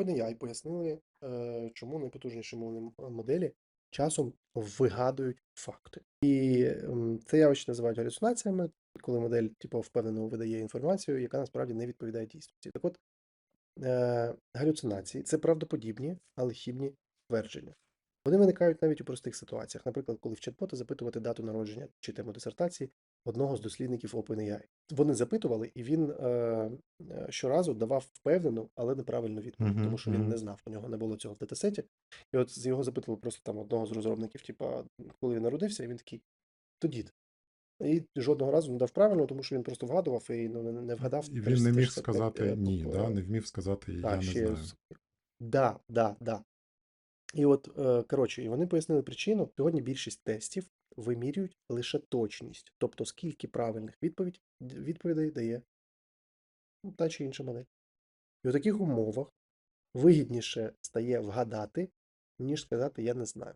OpenAI пояснили, е, чому найпотужніші мовні моделі часом вигадують факти. І це явище називають галюцинаціями, коли модель типу, впевнено видає інформацію, яка насправді не відповідає дійсності. Так от, е, галюцинації це правдоподібні, але хібні твердження. Вони виникають навіть у простих ситуаціях. Наприклад, коли в чат-бота запитувати дату народження чи тему дисертації одного з дослідників OpenAI. Вони запитували, і він е, е, щоразу давав впевнену, але неправильну відповідь, Мгм, тому що він мгм. не знав, у нього не було цього в датасеті. І от з його запитували просто там одного з розробників, типа, коли він народився, і він такий, то дід. І жодного разу не дав правильно, тому що він просто вгадував і ну, не, не вгадав. І він не 365, міг сказати е, ні, по- да? не вмів сказати я так, не ще знаю. Да, да, да. І от, е, коротше, і вони пояснили причину. Сьогодні більшість тестів вимірюють лише точність, тобто скільки правильних відповідей дає та чи інша модель. І у таких умовах вигідніше стає вгадати, ніж сказати я не знаю.